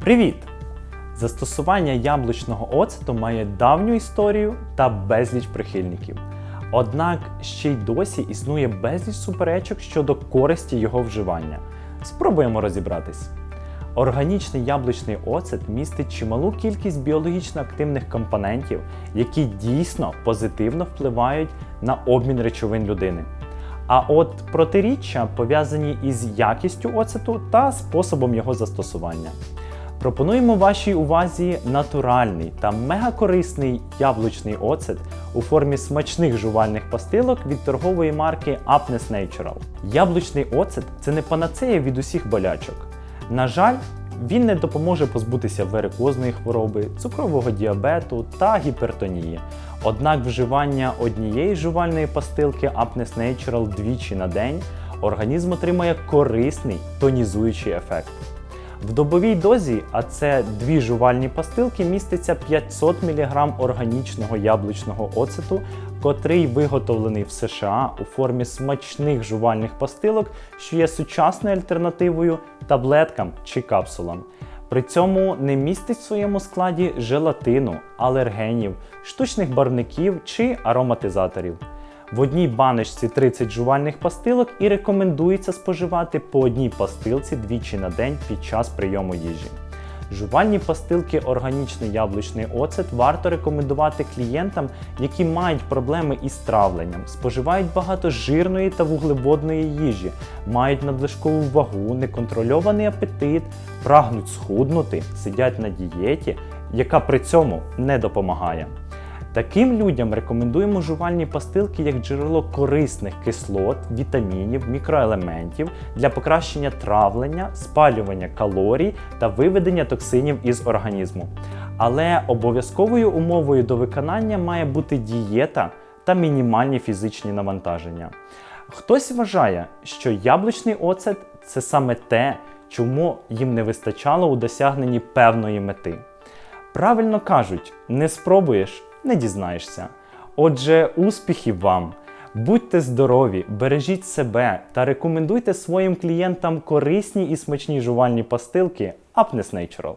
Привіт! Застосування яблучного оцету має давню історію та безліч прихильників. Однак ще й досі існує безліч суперечок щодо користі його вживання. Спробуємо розібратись. Органічний яблучний оцет містить чималу кількість біологічно активних компонентів, які дійсно позитивно впливають на обмін речовин людини. А от протиріччя пов'язані із якістю оцету та способом його застосування. Пропонуємо вашій увазі натуральний та мегакорисний яблучний оцет у формі смачних жувальних пастилок від торгової марки Apnes Natural. Яблучний оцет це не панацея від усіх болячок. На жаль, він не допоможе позбутися варикозної хвороби, цукрового діабету та гіпертонії. Однак вживання однієї жувальної пастилки Apnes Natural двічі на день організм отримає корисний тонізуючий ефект. В добовій дозі, а це дві жувальні пастилки, міститься 500 мг органічного яблучного оцету, котрий виготовлений в США у формі смачних жувальних пастилок, що є сучасною альтернативою таблеткам чи капсулам. При цьому не містить в своєму складі желатину, алергенів, штучних барвників чи ароматизаторів. В одній баночці 30 жувальних пастилок і рекомендується споживати по одній пастилці двічі на день під час прийому їжі. Жувальні пастилки органічний яблучний оцет варто рекомендувати клієнтам, які мають проблеми із травленням, споживають багато жирної та вуглеводної їжі, мають надлишкову вагу, неконтрольований апетит, прагнуть схуднути, сидять на дієті, яка при цьому не допомагає. Таким людям рекомендуємо жувальні пастилки як джерело корисних кислот, вітамінів, мікроелементів для покращення травлення, спалювання калорій та виведення токсинів із організму. Але обов'язковою умовою до виконання має бути дієта та мінімальні фізичні навантаження. Хтось вважає, що яблучний оцет це саме те, чому їм не вистачало у досягненні певної мети. Правильно кажуть, не спробуєш, не дізнаєшся. Отже, успіхів вам! Будьте здорові, бережіть себе та рекомендуйте своїм клієнтам корисні і смачні жувальні пастилки Apnes Natural.